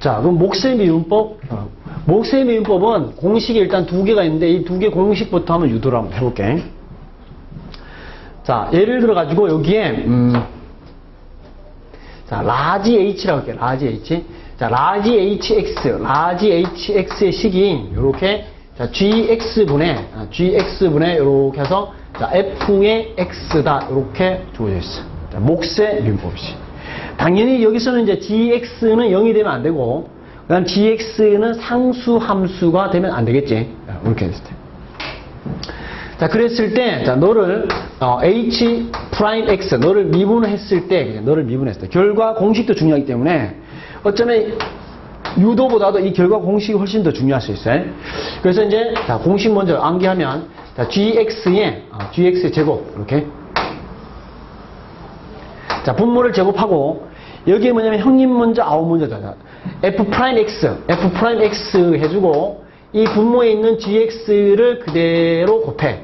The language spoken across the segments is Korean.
자, 그럼 목세 미분법. 어, 목세 미분법은 공식이 일단 두 개가 있는데 이 두 개 공식부터 한번 유도를 한번 해볼게. 자, 예를 들어 가지고 여기에 음, 자, 라지 h라고 할게요. 라지 h. 자, 라지 hx, 라지 hx의 식이 이렇게 자, gx분의 아, gx분의 이렇게 해서 자, f의 x다 이렇게 주어져 있어. 자, 목세 미분법이지. 당연히 여기서는 이제 gx는 0이 되면 안 되고 그 다음 gx는 상수 함수가 되면 안 되겠지. 자, 이렇게 됐을 때. 자, 그랬을 때, 자, 너를, 어, h 프라임 x, 너를 미분했을 때, 너를 미분했을 때, 결과 공식도 중요하기 때문에, 어쩌면, 유도보다도 이 결과 공식이 훨씬 더 중요할 수 있어요. 그래서 이제, 자, 공식 먼저 암기하면, 자, gx의, 어, gx의 제곱, 이렇게. 자, 분모를 제곱하고, 여기에 뭐냐면, 형님 먼저, 아우 먼저, 자, 자, f 프라임 x, f 프라임 x 해주고, 이 분모에 있는 gx를 그대로 곱해.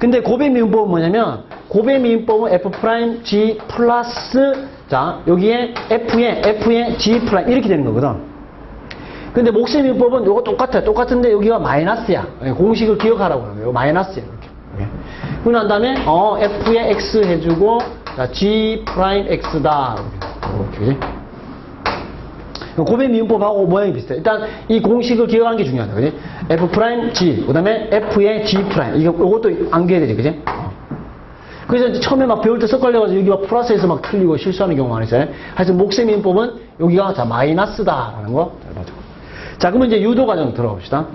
근데 곱의 미분법은 뭐냐면 곱의 미분법은 f 프라임 g 플러스 자 여기에 f에 f에 g 프라임 이렇게 되는 거거든. 근데 목세 미분법은 요거 똑같아. 똑같은데 여기가 마이너스야. 예, 공식을 기억하라고 그러는 거예요. 마이너스야 이렇게. 그러고 난 다음에 어 f에 x 해주고 자 g 프라임 x다. 이렇게. 고배 미분법하고 모양이 비슷해. 일단 이 공식을 기억하는 게 중요하다. 그지? F 프라임 G, 그 다음에 F의 G 프라임. 이거, 이것도 암기해야 되지. 그지? 그래서 처음에 막 배울 때 섞어려가지고 여기 막 플러스에서 막 틀리고 실수하는 경우가 있어요. 하여튼 목세 미분법은 여기가 자, 마이너스다라는 거. 잘 봐줘. 자, 그러면 이제 유도 과정 들어봅시다.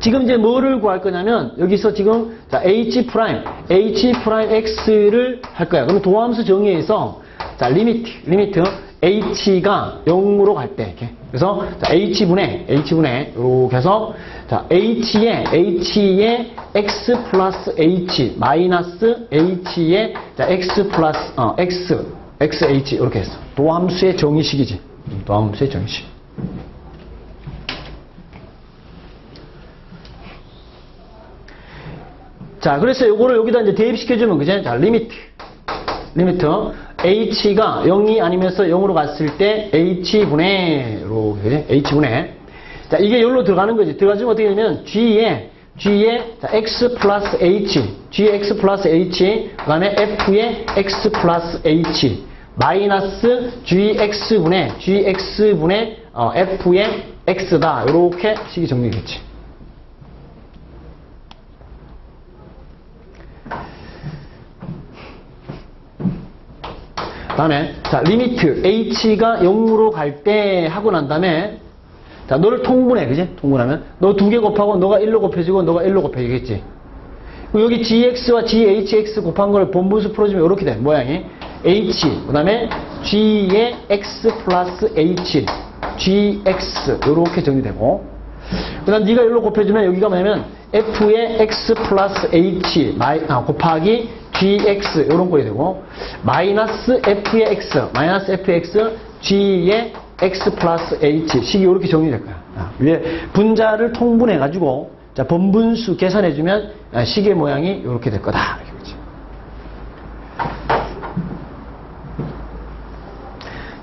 지금 이제 뭐를 구할 거냐면 여기서 지금 자, H 프라임, H 프라임 X를 할 거야. 그럼 도함수 정의에서 자, 리미트, 리미트 h가 0으로 갈 때 이렇게. 그래서 자, h분의 h분의 이렇게 해서 자, h의 h의 x 플러스 h 마이너스 h의 자, x 플러스 어, x xh 이렇게 했어. 도함수의 정의식이지. 음, 도함수의 정의식. 자, 그래서 요거를 여기다 이제 대입시켜주면, 그죠? 자, 리미트. 리미트. h가 0이 아니면서 0으로 갔을 때 h분의, 이렇게, 그죠? h분의. 자, 이게 여기로 들어가는 거지. 들어가지면 어떻게 되냐면, g에, g에 자, x 플러스 h, gx 플러스 h, 그 다음에 f에 x 플러스 h, 마이너스 gx분의, gx분의 어, f의 x다. 이렇게 식이 정리되겠지. 다음에 자 리미트 h가 0으로 갈 때 하고 난 다음에 자 너를 통분해 그지? 통분하면. 너 두 개 곱하고 너가 1로 곱해지고 너가 1로 곱해지겠지? 여기 gx와 ghx 곱한 걸 본분수 풀어주면 이렇게 돼 모양이. h 그 다음에 g의 x 플러스 h gx 이렇게 정리되고. 그 다음 네가 1로 곱해주면 여기가 뭐냐면 f의 x 플러스 h 마이, 아, 곱하기 gx 이런 꼴이 되고 마이너스 f의 x 마이너스 f의 x g의 x 플러스 h 식이 이렇게 정리될 거야. 아, 위에 분자를 통분해 가지고 자 번분수 계산해 주면 아, 식의 모양이 이렇게 될 거다.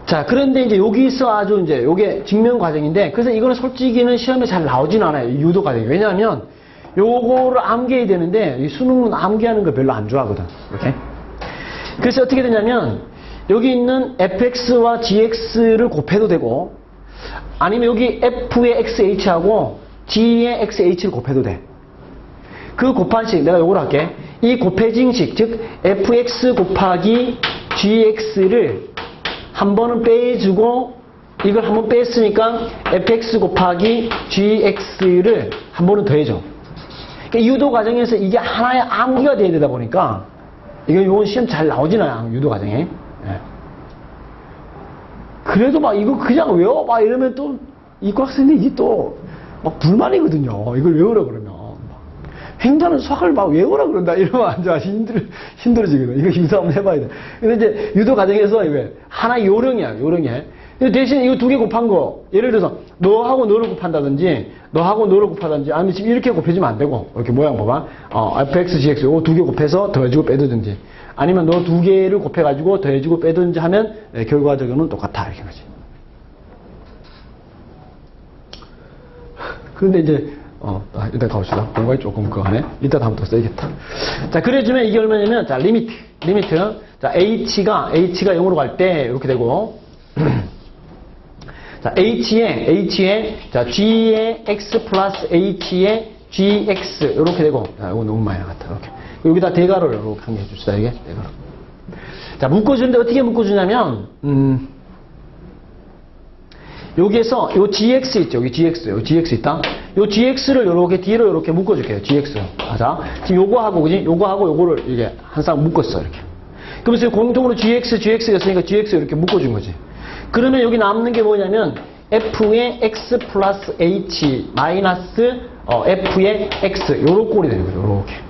자, 그런데 이제 여기서 아주 이제 요게 증명 과정인데, 그래서 이거는 솔직히는 시험에 잘 나오진 않아요. 이 유도 과정이. 왜냐하면, 요거를 암기해야 되는데, 이 수능은 암기하는 거 별로 안 좋아하거든. 이렇게. 그래서 어떻게 되냐면, 여기 있는 fx와 gx를 곱해도 되고, 아니면 여기 f의 xh하고 g의 xh를 곱해도 돼. 그 곱한식, 내가 요걸 할게. 이 곱해진식, 즉, fx 곱하기 gx를 한 번은 빼주고 이걸 한 번 뺐으니까 fx 곱하기 gx를 한 번은 더해줘. 그러니까 유도 과정에서 이게 하나의 암기가 돼야 되다 보니까 이거 요건 시험 잘 나오진 않아요. 유도 과정에. 예. 그래도 막 이거 그냥 외워 봐 이러면 또 이과 학생들이 또 막 불만이거든요. 이걸 외우라 그러면. 행자는 수학을 막 외우라 그런다 이러면 안 좋아 힘들 힘들어지거든 이거 유도 한번 해봐야 돼 근데 이제 유도 과정에서 이거 하나 요령이야 요령이야 대신 이거 두 개 곱한 거 예를 들어서 너하고 너를 곱한다든지 너하고 너를 곱하든지 아니면 지금 이렇게 곱해지면 안 되고 이렇게 모양 봐봐 어, fx gx 이거 두 개 곱해서 더해주고 빼든지 아니면 너 두 개를 곱해가지고 더해주고 빼든지 하면 네, 결과적으로는 똑같아 이렇게 거지 그런데 이제 어, 아, 일단 가봅시다. 공간이 조금 그하네. 이따 다음부터 써야겠다. 자, 그래주면 이게 얼마냐면, 자, 리미트. 리미트. 자, h가, h가 0으로 갈 때, 이렇게 되고. 자, h에, h에, 자, g의 x 플러스 h의 gx, 이렇게 되고, 자, 이거 너무 많이 나갔다. 이렇게. 여기다 대괄호를 이렇게 한 개 해줍시다, 이게. 대괄호. 자, 묶어주는데 어떻게 묶어주냐면, 음, 여기에서 요 gx 있죠, 여기 gx, 요 gx 있다. 요 gx를 이렇게 뒤로 이렇게 묶어줄게요, gx. 아, 자, 지금 요거하고, 그지? 요거하고 요거를 이게 한 쌍 묶었어, 이렇게. 그러면서 공통으로 gx, gx였으니까 gx 이렇게 묶어준 거지. 그러면 여기 남는 게 뭐냐면 f의 x 플러스 h 마이너스 어, f의 x 요런 꼴이 되는 거죠. 요렇게.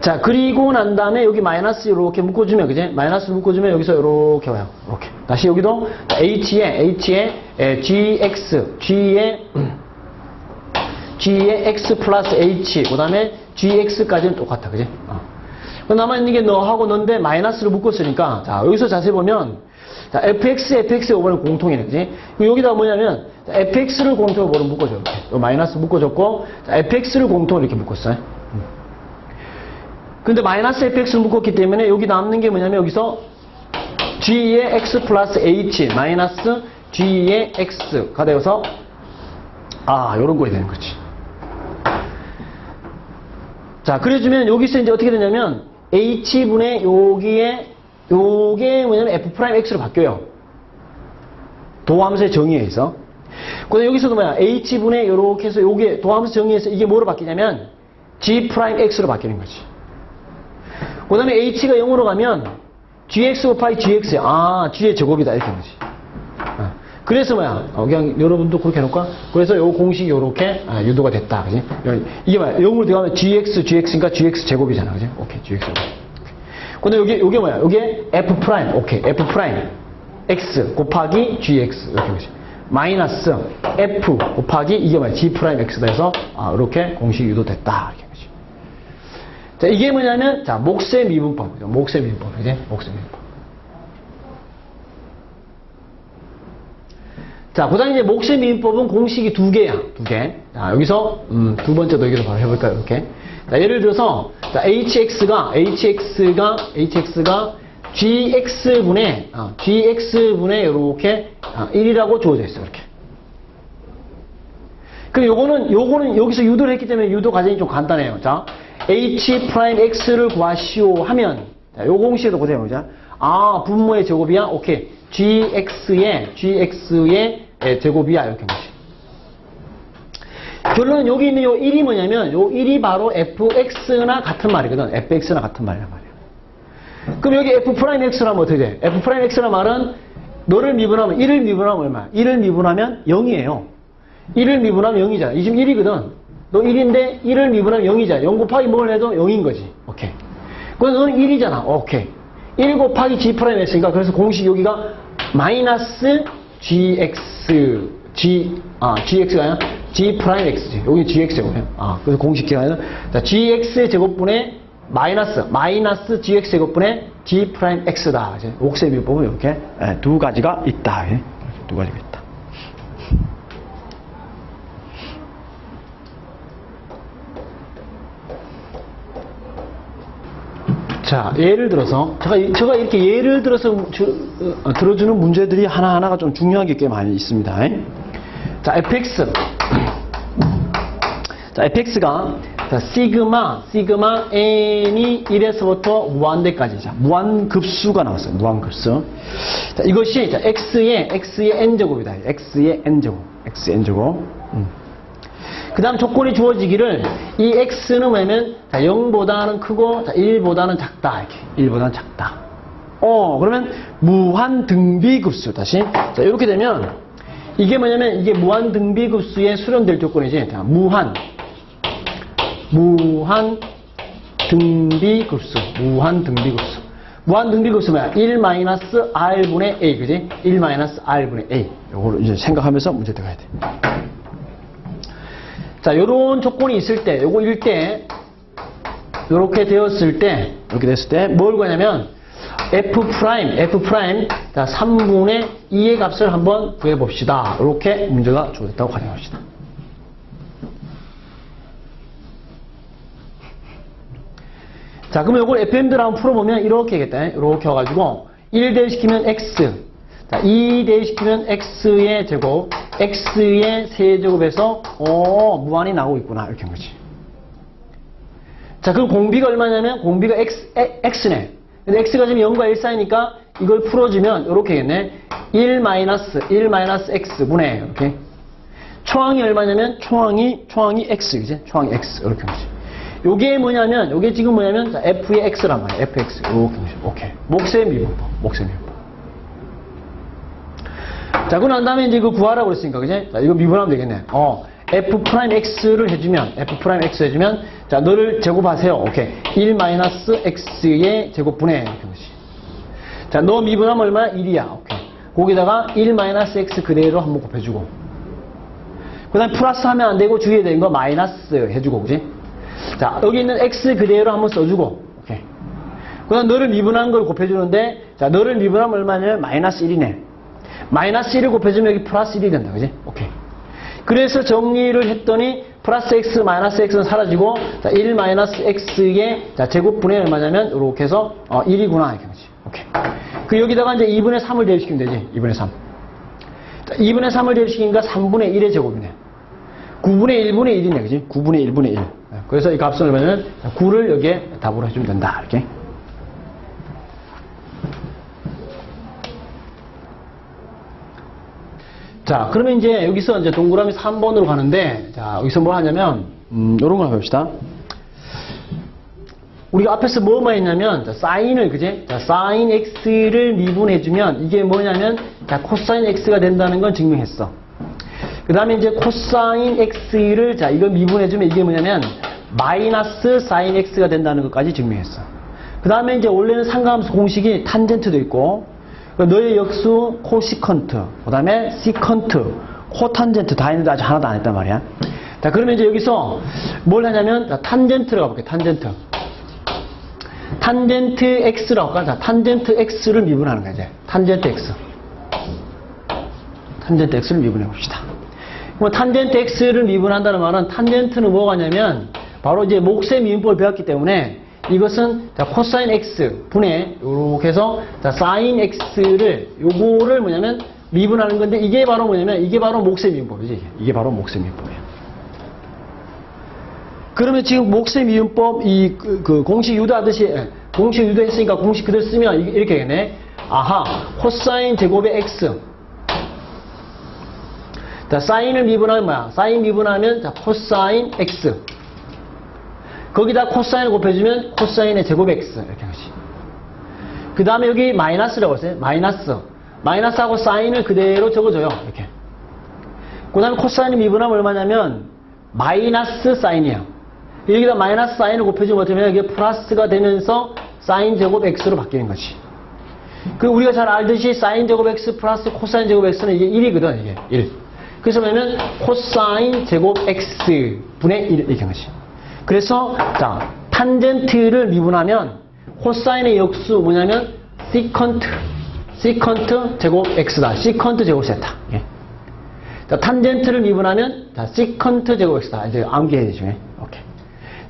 자 그리고 난 다음에 여기 마이너스 이렇게 묶어주면 그지? 마이너스 묶어주면 여기서 이렇게 와요. 이렇게. 다시 여기도 h에 h에 에, gx g의 g의 x 플러스 h 그 다음에 gx까지는 똑같아 그지? 어. 그 남아있는 게 너하고 너인데 마이너스로 묶었으니까. 자 여기서 자세히 보면 자 fx fx 요번에 공통이네 그지? 여기다 뭐냐면 자, fx를 공통으로 묶어줘? 이렇게. 요 마이너스 묶어줬고 자, fx를 공통으로 이렇게 묶었어요. 음. 근데 마이너스 fx를 묶었기 때문에 여기 남는 게 뭐냐면 여기서 g의 x 플러스 h 마이너스 g의 x가 되어서 아 요런 꼴이 되는 거지. 자, 그래주면 여기서 이제 어떻게 되냐면 h분의 여기에 요게 뭐냐면 f'x로 바뀌어요. 도함수의 정의에 의해서. 근데 여기서도 뭐야? h분의 요렇게 해서 요게 도함수 정의에서 이게 뭐로 바뀌냐면 g'x로 바뀌는 거지. 그 다음에 h가 0으로 가면 gx 곱하기 gx야. 아, g의 제곱이다. 이렇게 되는 거지. 어. 그래서 뭐야? 어, 그냥 여러분도 그렇게 해놓을까? 그래서 요 공식이 요렇게 아, 유도가 됐다. 그지? 이게 뭐야? 0으로 들어가면 gx, gx니까 gx 제곱이잖아. 그지? 오케이, gx 제곱. 근데 여기, 요게 뭐야? 요게 f 프라임. 오케이, f 프라임. x 곱하기 gx. 이렇게 되지. 마이너스 f 곱하기 이게 뭐야? g 프라임 x다 해서 아, 이렇게 공식이 유도됐다. 이렇게 되지. 자, 이게 뭐냐면, 자, 목세 미분법. 목세 미분법. 그지? 목세 미분법. 자, 그 다음에 이제 목세 미분법은 공식이 두 개야. 두 개. 자, 여기서, 음, 두 번째도 여기서 바로 해볼까요? 이렇게. 자, 예를 들어서, 자, hx가, hx가, hx가 gx분의, 어, gx분의 이렇게 어, 1이라고 주어져 있어. 이렇게. 그럼 요거는, 요거는 여기서 유도를 했기 때문에 유도 과정이 좀 간단해요. 자, h 프라임 x를 구하시오 하면, 자, 요 공식에도 보세요. 보자. 아, 분모의 제곱이야? 오케이. gx의, gx의 예, 제곱이야. 이렇게 하지. 결론은 여기 있는 요 1이 뭐냐면, 요 1이 바로 fx나 같은 말이거든. fx나 같은 말이란 말이야. 그럼 여기 f 프라임 x라면 어떻게 돼? f 프라임 x란 말은 너를 미분하면 1을 미분하면 얼마야? 1을 미분하면 0이에요. 1을 미분하면 0이잖아. 이 지금 1이거든. 너 1인데 1을 미분하면 0이잖아. 0 곱하기 뭘 해도 0인 거지. 오케이. 그럼 너는 1이잖아. 오케이. 1 곱하기 g 프라임 x니까 그래서 공식 여기가 마이너스 gx g 아 gx가 아니라 g 프라임 x지. 여기 gx 제곱이에요. 아 그래서 공식 기하는 자 gx 제곱분의 마이너스 마이너스 gx 제곱분의 g 프라임 x다. 이제 옥셈 미분법은 이렇게 예, 두 가지가 있다. 예. 두 가지가 있다. 자, 예를 들어서, 제가, 이- 제가 이렇게 예를 들어서 주- 어, 들어주는 문제들이 하나하나가 좀 중요한 게꽤 많이 있습니다. 자, fx. 자, fx가, 자, 시그마, 시그마 n이 1에서부터 무한대까지, 자, 무한급수가 나왔어요. 무한급수. 자, 이것이, 자, x의, x의 n제곱이다. x의 n제곱. x의 n제곱. 음. 그 다음 조건이 주어지기를 이 x는 뭐냐면 자, 0보다는 크고 자, 1보다는 작다. 이렇게 1보다는 작다. 어 그러면 무한 등비급수 다시. 자 이렇게 되면 이게 뭐냐면 이게 무한 등비급수에 수렴될 조건이지. 자, 무한. 무한 등비급수. 무한 등비급수. 무한 등비급수 뭐야? 1 마이너스 r분의 a 그지? 1 마이너스 r분의 a. 요거를 이제 생각하면서 문제 들어가야 돼 자, 요런 조건이 있을 때, 요거 일 때, 요렇게 되었을 때, 이렇게 됐을 때, 뭘 구하냐면, f 프라임, f 프라임, 자, 3분의 2의 값을 한번 구해봅시다. 이렇게 문제가 주어졌다고 가정합시다. 자, 그러면 이걸 FM대로 한번 풀어보면 이렇게 되겠다. 이렇게 와가지고 1 대 시키면 X, 자, 2 대시키면 X의 제곱, X의 세제곱에서 오, 무한이 나오고 있구나. 이렇게 한 거지. 자, 그럼 공비가 얼마냐면 공비가 X, 에, X네. 근데 X가 지금 0과 1 사이니까 이걸 풀어주면 이렇게 겠네. 1 마이너스 1 마이너스 X 분의 이렇게. 초항이 얼마냐면 초항이 초항이 X 이제 초항이 X 이렇게 한 거지. 요게 뭐냐면 요게 지금 뭐냐면 자, F의 X란 말이야. FX 이렇게. 오케이. 목세 미분법. 목세 미분법. 자, 그난 다음에 이제 이거 구하라고 그랬으니까, 그지? 자, 이거 미분하면 되겠네. 어, f 프라임 x를 해주면, f 프라임 x 해주면, 자, 너를 제곱하세요. 오케이. 1 마이너스 x의 제곱분의 이렇게 하지. 자, 너 미분하면 얼마야? 1이야. 오케이. 거기다가 1 마이너스 x 그대로 한번 곱해주고. 그 다음에 플러스 하면 안 되고 주의해야 되는 거 마이너스 해주고, 그지? 자, 여기 있는 x 그대로 한번 써주고. 오케이. 그 다음 너를 미분한 걸 곱해주는데, 자, 너를 미분하면 얼마냐면 마이너스 1이네. 마이너스 1을 곱해주면 여기 플러스 1이 된다. 그지? 오케이. 그래서 정리를 했더니 플러스 x 마이너스 x는 사라지고 자, 1 마이너스 x의 자, 제곱분의 얼마냐면 이렇게 해서 어, 1이구나 이렇게 하지. 오케이. 그 여기다가 이제 2분의 3을 대입시키면 되지. 2분의 3. 자, 2분의 3을 대입시키니까 3분의 1의 제곱이네. 9분의 1분의 1이네. 그지? 9분의 1분의 1. 그래서 이 값은 얼마냐면 9를 여기에 답으로 해주면 된다. 이렇게. 자, 그러면 이제 여기서 이제 동그라미 3번으로 가는데, 자, 여기서 뭐 하냐면, 음, 요런 걸 한번 봅시다. 우리가 앞에서 뭐만 했냐면, 자, 사인을, 그제? 자, 사인 x를 미분해주면, 이게 뭐냐면, 자, 코사인 x가 된다는 건 증명했어. 그 다음에 이제 코사인 x를, 자, 이걸 미분해주면 이게 뭐냐면, 마이너스 사인 x가 된다는 것까지 증명했어. 그 다음에 이제 원래는 상가함수 공식이 탄젠트도 있고, 그 너의 역수 코시컨트, 그 다음에 시컨트, 코탄젠트 다 했는데 아직 하나도 안 했단 말이야. 자, 그러면 이제 여기서 뭘 하냐면, 자, 탄젠트로 가볼게, 탄젠트. 탄젠트 x라고 할까? 자, 탄젠트 x를 미분하는 거야, 이제. 탄젠트 x. 탄젠트 x를 미분해 봅시다. 그럼 탄젠트 x를 미분한다는 말은 탄젠트는 뭐가 냐면 바로 이제 목세 미분법을 배웠기 때문에 이것은 자, 코사인 x 분의 요렇게 해서 자, 사인 x를 요거를 뭐냐면 미분하는 건데 이게 바로 뭐냐면 이게 바로 목세 미분법이지. 이게 바로 목세 미분법이에요. 그러면 지금 목세 미분법 이그 공식 유도하듯이 예, 공식 유도했으니까 공식 그대로 쓰면 이- 이렇게 되네. 아하, 코사인 제곱의 x 자, 사인을 미분하면 뭐야? 사인 미분하면 자, 코사인 x. 거기다 코사인을 곱해주면 코사인의 제곱 x 이렇게 하지. 그 다음에 여기 마이너스라고 했어요. 마이너스. 마이너스하고 사인을 그대로 적어줘요. 이렇게. 그 다음에 코사인을 미분하면 얼마냐면 마이너스 사인이에요. 여기다 마이너스 사인을 곱해주면 어쩌면 이게 플러스가 되면서 사인 제곱 x로 바뀌는 거지. 그 우리가 잘 알듯이 사인 제곱 x 플러스 코사인 제곱 x는 이게 1이거든. 이게 1. 그래서 뭐냐면 코사인 제곱 x 분의 1 이렇게 한 거지. 그래서 자 탄젠트를 미분하면 코사인의 역수 뭐냐면 시컨트 시컨트 제곱 x다. 시컨트 제곱 세타. 예. 자 탄젠트를 미분하면 자 시컨트 제곱 x다. 이제 암기해야 되죠. 예. 오케이.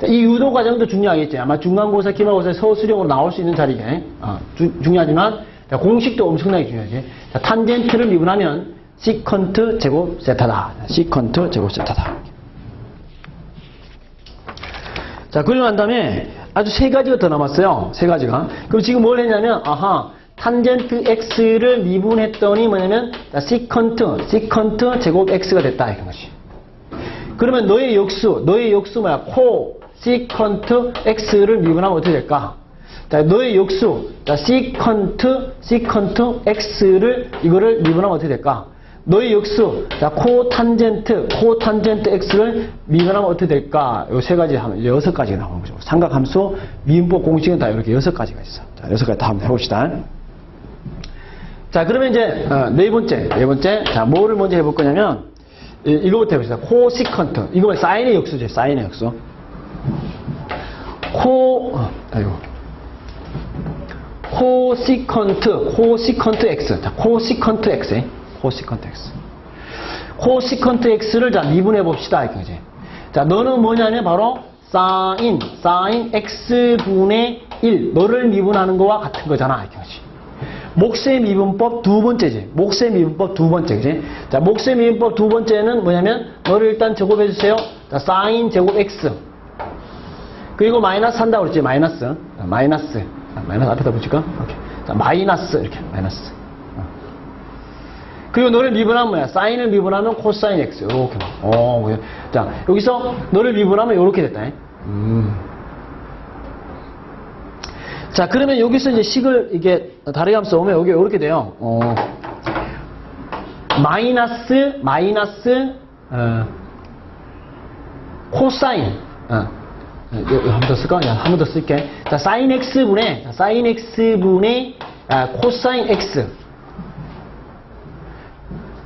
자, 이 유도 과정도 중요하겠죠. 아마 중간고사, 기말고사, 서술형으로 나올 수 있는 자리게 어, 주- 중요하지만 자, 공식도 엄청나게 중요하지. 자, 탄젠트를 미분하면 시컨트 제곱 세타다. 시컨트 제곱 세타다. 자, 그러고 난 다음에 아주 세 가지가 더 남았어요. 세 가지가. 그럼 지금 뭘 했냐면, 아하, 탄젠트 x를 미분했더니 뭐냐면, 자, 시컨트, 시컨트 제곱 x가 됐다. 이런 것이. 그러면 너의 역수, 너의 역수 뭐야? 코, 시컨트 x를 미분하면 어떻게 될까? 자, 너의 역수, 자, 시컨트, 시컨트 x를, 이거를 미분하면 어떻게 될까? 너의 역수, 자, 코탄젠트, 코탄젠트 x를 미분하면 어떻게 될까? 요 세 가지 하면, 여섯 가지가 나오는 거죠. 삼각함수, 미분법 공식은 다 이렇게 여섯 가지가 있어. 자, 여섯 가지 다 한번 해봅시다. 자, 그러면 이제, 어, 네 번째, 네 번째. 자, 뭐를 먼저 해볼 거냐면, 이- 이거부터 해봅시다. 코시컨트. 이거 사인의 역수죠. 사인의 역수. 코, 어, 아이고. 코시컨트, 코시컨트 x. 자, 코시컨트 x. 코시컨트 x. 코시컨트 x를 자, 미분해 봅시다. 이거지. 자, 너는 뭐냐면 바로 사인, 사인 x분의 1. 너를 미분하는 거와 같은 거잖아. 이거지. 목세 미분법 두 번째지. 목세 미분법 두 번째. 그지? 자, 목세 미분법 두 번째는 뭐냐면 너를 일단 제곱해 주세요. 자, 사인 제곱 x. 그리고 마이너스 한다고 그랬지. 마이너스. 자, 마이너스. 자, 마이너스 앞에다 붙일까? 오케이. 자, 마이너스 이렇게. 마이너스. 어. 그리고 너를 미분하면 뭐야? 사인을 미분하면 코사인 x. 이렇게. 어, 그래. 자, 여기서 너를 미분하면 이렇게 됐다. 음. 자, 그러면 여기서 이제 식을 이게 다르게 한번 써보면 여기 이렇게 돼요. 어, 마이너스, 마이너스, 어, 코사인. 어. 한번 더 쓸까? 한번 더 쓸게. 자, 사인 x분의, 자, 사인 x분의 아, 코사인 x.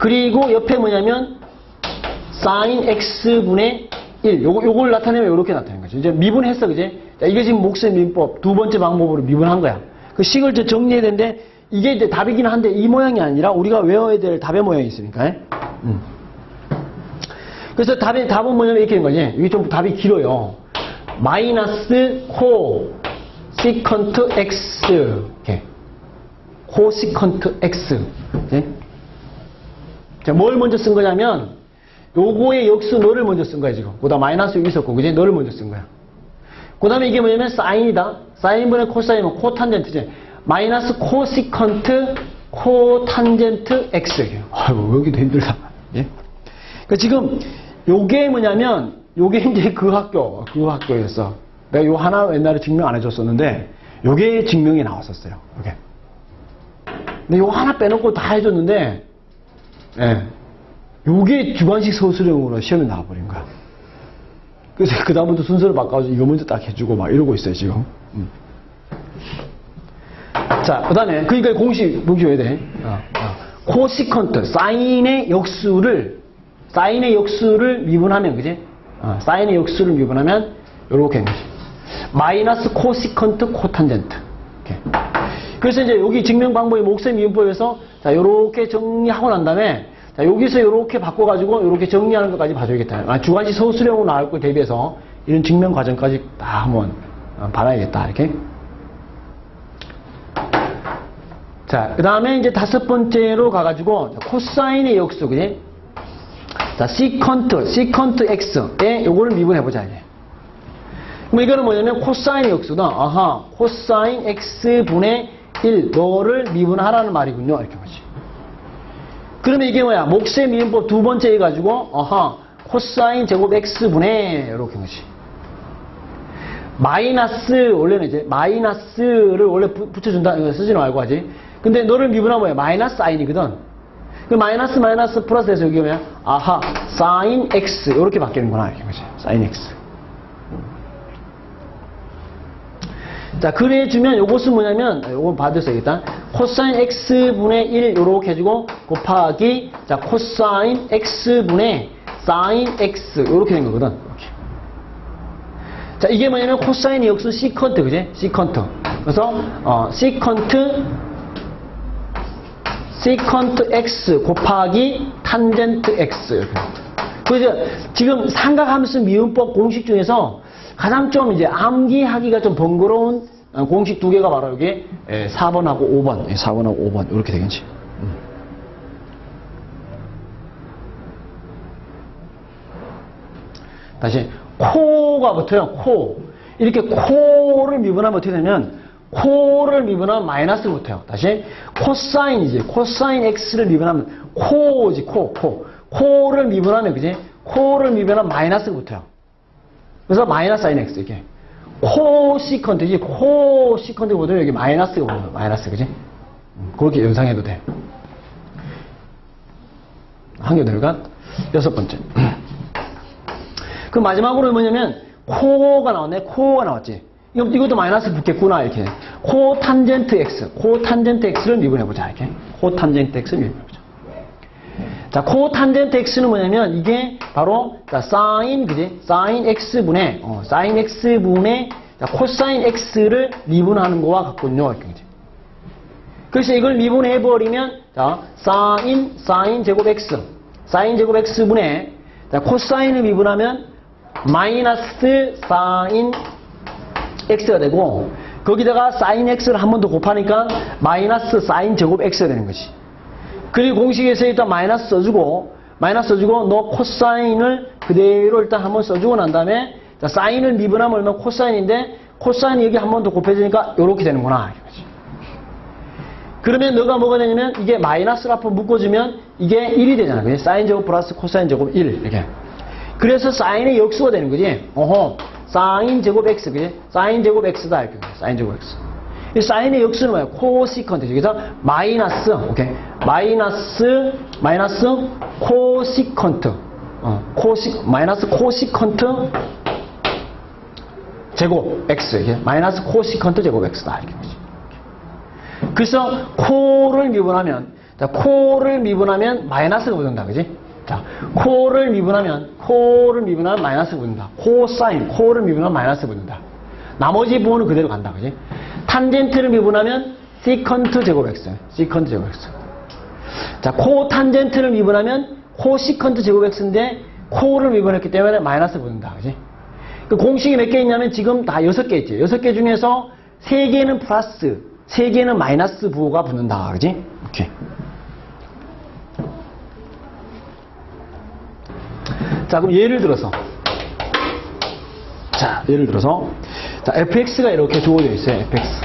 그리고 옆에 뭐냐면, 사인 x분의 1. 요거, 요걸 나타내면 이렇게 나타내는 거죠. 이제 미분했어? 자, 이게 지금 목세 민법 두 번째 방법으로 미분한 거야. 그 식을 이제 정리해야 되는데, 이게 이제 답이긴 한데, 이 모양이 아니라 우리가 외워야 될 답의 모양이 있으니까. 음. 그래서 답이, 답은 뭐냐면 이렇게 된 거지. 이게 좀 답이 길어요. 마이너스 코 시컨트 x. 이렇게. 코 시컨트 x. 네? 자, 뭘 먼저 쓴 거냐면, 요거의 역수 너를 먼저 쓴 거야, 지금. 보다 마이너스 여기 있었고, 그지? 너를 먼저 쓴 거야. 그 다음에 이게 뭐냐면, 사인이다. 사인분의 코사인은 코탄젠트지. 마이너스 코시컨트 코탄젠트 x. 아이고, 여기도 힘들다. 예? 그 지금, 요게 뭐냐면, 요게 이제 그 학교, 그 학교였어. 내가 요 하나 옛날에 증명 안 해줬었는데, 요게 증명이 나왔었어요. 요게. 근데 요 하나 빼놓고 다 해줬는데, 예. 요게 주관식 서술형으로 시험에 나와버린 거야. 그래서 그 다음부터 순서를 바꿔가지고 이거 먼저 딱 해주고 막 이러고 있어요, 지금. 음. 자, 그 다음에, 그러니까 공식, 공식 왜 돼? 어, 어. 코시컨트, 사인의 역수를, 사인의 역수를 미분하면, 그지? 어, 사인의 역수를 미분하면, 요렇게 된 거지. 마이너스 코시컨트 코탄젠트. 이렇게. 그래서 이제 여기 증명 방법이 목세 미분법에서 자, 요렇게 정리하고 난 다음에 자, 여기서 요렇게 바꿔 가지고 요렇게 정리하는 것까지 봐 줘야겠다. 아, 주관식 서술형으로 나올 걸 대비해서 이런 증명 과정까지 다 한번 어, 봐놔야겠다. 이렇게. 자, 그 다음에 이제 다섯 번째로 가가지고 자, 코사인의 역수, 그지? 자, 시컨트, 시컨트 x에 요거를 미분해보자, 이제. 그럼 이거는 뭐냐면 코사인의 역수다. 아하, 코사인 x분의 1, 너를 미분하라는 말이군요. 이렇게 보지. 그러면 이게 뭐야? 목세 미분법 두 번째 해가지고, 아하, 코사인 제곱 x분의, 이렇게 보지. 마이너스, 원래는 이제 마이너스를 원래 부- 붙여준다, 이거 쓰지 말고 하지. 근데 너를 미분하면 뭐야? 마이너스 사인이거든. 그 마이너스 마이너스 플러스에서 여기 뭐야? 아하, 사인 x. 이렇게 바뀌는구나. 이렇게 보지. 사인 x. 자, 그래 주면 요것은 뭐냐면, 요거 받으셔야겠다. 코사인 x분의 1 요렇게 해주고, 곱하기, 자, 코사인 x분의 사인 x. 요렇게 된 거거든. 이렇게. 자, 이게 뭐냐면 코사인의 역수 시컨트, 그지? 시컨트. 그래서, 어, 시컨트, 시컨트 x 곱하기 탄젠트 x. 이렇게. 그래서 지금 삼각함수 미분법 공식 중에서 가장 좀 이제 암기하기가 좀 번거로운 어, 공식 두 개가 바로 여기 4번하고 5번, 4번하고 5번 이렇게 되겠지. 음. 다시 코가 붙어요. 코. 이렇게 코를 미분하면 어떻게 되냐면 코를 미분하면 마이너스가 붙어요. 다시 코사인이지. 코사인 x를 미분하면 코지 코, 코. 코를 미분하면 그지? 코를 미분하면 마이너스가 붙어요. 그래서 마이너스 사인 x 이게 코시컨트 이게 코시컨트보다 여기 마이너스가 보여 마이너스 그지? 음, 그렇게 연상해도 돼. 한개 들어가 여섯 번째. 그 마지막으로 뭐냐면 코가 나왔네. 코가 나왔지. 이거, 이것도 마이너스 붙겠구나 이렇게. 코 탄젠트 x, 코 탄젠트 x를 미분해 보자 이렇게. 코 탄젠트 x를 미분해 보자. 자, 코 탄젠트 x는 뭐냐면 이게 바로 자, 사인 그지? 사인 x분의 어, 사인 x분의 자, 코사인 x를 미분하는 거와 같군요. 그지? 그래서 이걸 미분해 버리면, 자, 사인, 사인 제곱 x. 사인 제곱 x분의, 자, 코사인을 미분하면, 마이너스 사인 x가 되고, 거기다가 사인 x를 한 번 더 곱하니까, 마이너스 사인 제곱 x가 되는 거지. 그리고 공식에서 일단 마이너스 써주고, 마이너스 써주고, 너 코사인을 그대로 일단 한번 써주고 난 다음에, 자, 사인을 미분하면 얼마 코사인인데, 코사인이 여기 한 번 더 곱해지니까, 요렇게 되는구나. 그러면 너가 뭐가 되냐면 이게 마이너스를 앞으로 묶어주면 이게 1이 되잖아. 그지? 사인 제곱 플러스 코사인 제곱 1 이렇게. 그래서 사인의 역수가 되는 거지. 어허. 사인 제곱 x 그지? 사인 제곱 x다 이렇게. 사인 제곱 x. 이 사인의 역수는 뭐야? 코시컨트. 여기서 마이너스 오케이. 마이너스 마이너스 코시컨트. 어, 코시 마이너스 코시컨트 제곱 x 이게 마이너스 코시컨트 제곱 x다 이렇게 되지. 그래서 코를 미분하면 자, 코를 미분하면 마이너스가 붙는다. 그지? 자, 코를 미분하면 코를 미분하면 마이너스가 붙는다. 코사인 코를 미분하면 마이너스 붙는다. 나머지 부분은 그대로 간다. 그지? 탄젠트를 미분하면 시컨트 제곱 x. 시컨트 제곱 x. 자, 코 탄젠트를 미분하면 코시컨트 제곱 x인데 코를 미분했기 때문에 마이너스 붙는다. 그지? 그 공식이 몇 개 있냐면 지금 다 여섯 개 있지. 여섯 개 중에서 세 개는 플러스, 세 개는 마이너스 부호가 붙는다. 그지? 오케이. 자, 그럼 예를 들어서. 자, 예를 들어서. 자, fx가 이렇게 주어져 있어요. fx.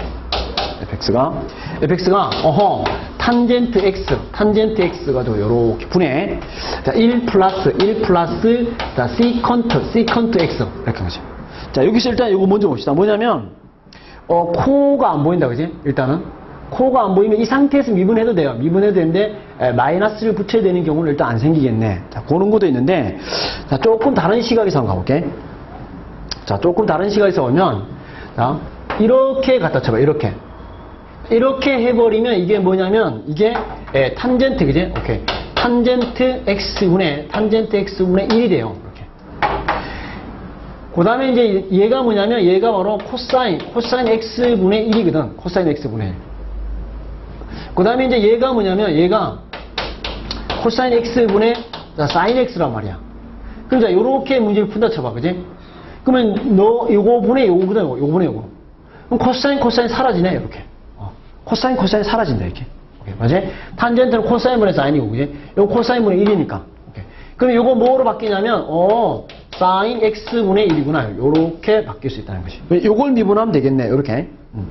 fx가. fx가, 어허, 탄젠트 x, 탄젠트 x가 또 요렇게 분해. 자, 1 플러스, 1 플러스, 자, 시컨트, 시컨트 x. 이렇게 하죠. 자, 여기서 일단 이거 먼저 봅시다. 뭐냐면, 어, 코가 안 보인다, 그지? 일단은. 코가 안 보이면 이 상태에서 미분해도 돼요. 미분해도 되는데, 에, 마이너스를 붙여야 되는 경우는 일단 안 생기겠네. 자, 그런 것도 있는데, 자, 조금 다른 시각에서 한번 가볼게. 자, 조금 다른 시각에서 오면, 자, 이렇게 갖다 쳐봐, 이렇게. 이렇게 해버리면 이게 뭐냐면, 이게, 에, 탄젠트, 그지? 오케이. 탄젠트 x분의, 탄젠트 x분의 1이 돼요. 이렇게. 그 다음에 이제 얘가 뭐냐면, 얘가 바로 코사인, 코사인 x분의 1이거든. 코사인 x분의 1. 그 다음에 이제 얘가 뭐냐면, 얘가 코사인 x분의 자, 사인 x란 말이야. 그럼 자, 요렇게 문제를 푼다 쳐봐, 그지? 그러면 너, 요거 분의 요거거든, 요거, 요거 분의 요거. 그럼 코사인, 코사인 사라지네, 이렇게. 어. 코사인, 코사인 사라진다, 이렇게. 오케이, 맞지? 탄젠트는 코사인 분의 사인이고, 그지? 요거 코사인 분의 1이니까. 오케이. 그럼 요거 뭐로 바뀌냐면, 어, 사인 x분의 1이구나. 요렇게 바뀔 수 있다는 것이. 요걸 미분하면 되겠네, 요렇게. 음.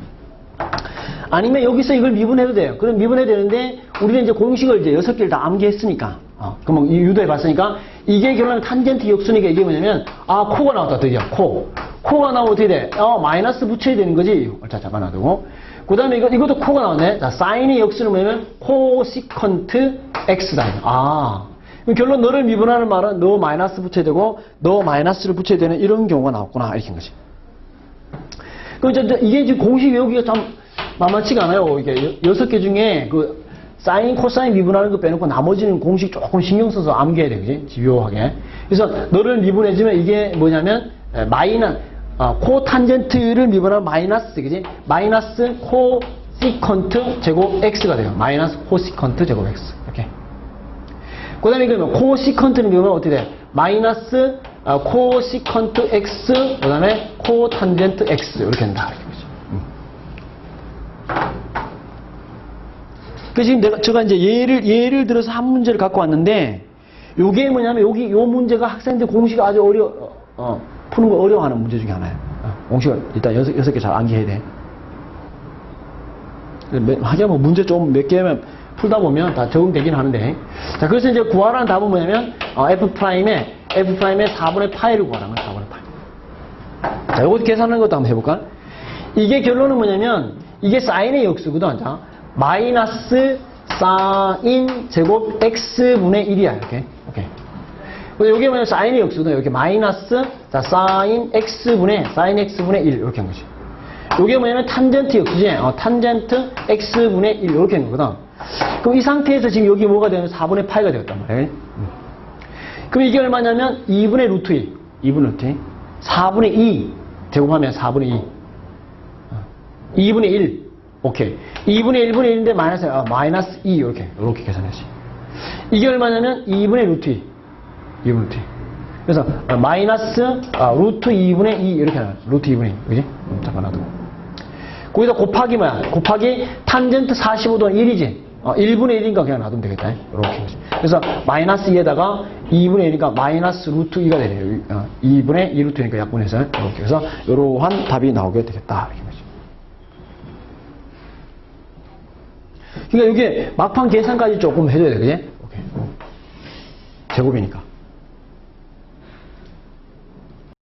아니면 여기서 이걸 미분해도 돼요. 그럼 미분해도 되는데 우리는 이제 공식을 이제 여섯 개를 다 암기했으니까. 어, 그럼 유도해 봤으니까 이게 결론은 탄젠트 역순이가 이게 뭐냐면 아 코가 나왔다 드디어 코. 코가 나오면 어떻게 돼? 어 마이너스 붙여야 되는 거지. 자 잠깐 놔두고. 그 다음에 이거, 이것도 코가 나왔네. 자, 사인의 역수는 뭐냐면 코시컨트 x다. 아. 결론 너를 미분하는 말은 너 마이너스 붙여야 되고 너 마이너스를 붙여야 되는 이런 경우가 나왔구나. 이렇게 한 거지. 그럼 저, 저, 이게 지금 공식 외우기가 참 만만치가 않아요. 이게 여- 여섯 개 중에 그 사인, 코사인 미분하는 거 빼놓고 나머지는 공식 조금 신경 써서 암기해야 돼, 그지? 집요하게. 그래서 너를 미분해주면 이게 뭐냐면 에, 마이너, 어, 코탄젠트를 미분하면 마이너스, 그지? 마이너스 코시컨트 제곱 x가 돼요. 마이너스 코시컨트 제곱 x. 이렇게. 그 다음에 그러면 코시컨트는 미분하면 어떻게 돼? 마이너스 어, 코시컨트 x, 그 다음에 코탄젠트 x. 이렇게 된다. 이렇게 보죠. 그 지금 내가 제가 이제 예를 예를 들어서 한 문제를 갖고 왔는데 요게 뭐냐면 여기 요 문제가 학생들 공식 아주 어려 어, 어, 푸는 거 어려워하는 문제 중에 하나예요. 어, 공식을 일단 여섯 여섯 개 잘 암기해야 돼. 몇- 하기야 뭐 문제 좀 몇 개면 풀다 보면 다 적응되긴 하는데. 자 그래서 이제 구하라는 답은 뭐냐면 어, f 프라임의 f 프라임의 4분의 파이를 구하라는 거야. 4분의 파이. 자, 요거 계산하는 것도 한번 해볼까? 이게 결론은 뭐냐면, 이게 사인의 역수거든. 자, 마이너스 사인 제곱 x분의 1이야, 이렇게. 오케이. 근데 요게 뭐냐면 사인의 역수거든. 이렇게 마이너스, 자, 사인 x분의, 사인 x분의 1. 이렇게 한 거지. 요게 뭐냐면 탄젠트 역수지. 어, 탄젠트 x분의 1. 이렇게 한 거거든. 그럼 이 상태에서 지금 여기 뭐가 되면 4분의 파이가 되었단 말이에요. 음. 그럼 이게 얼마냐면 2분의 루트 2. 2분의 루트 2. 4분의 2 제곱하면 4분의 2. 2분의 1. 오케이. 2분의 1분의 1인데 마이너스, 아, 마이너스 2 이렇게 이렇게 계산했지. 이게 얼마냐면 2분의 루트 2. 2분의 루트 2. 그래서 아, 마이너스 아, 루트 2분의 2 이렇게 나와. 루트 2분의 2. 그지? 음, 잠깐 놔두고. 거기다 곱하기 뭐야? 곱하기 탄젠트 45도는 1이지. 어, 1분의 1인가 그냥 놔두면 되겠다. 이렇게. 그래서 마이너스 2에다가 2분의 1이니까 마이너스 루트 2가 되네요. 어, 2분의 2 루트니까 약분해서 이렇게. 그래서 이러한 답이 나오게 되겠다. 이렇게 말이죠. 그러니까 이게 막판 계산까지 조금 해줘야 돼. 그지? 제곱이니까.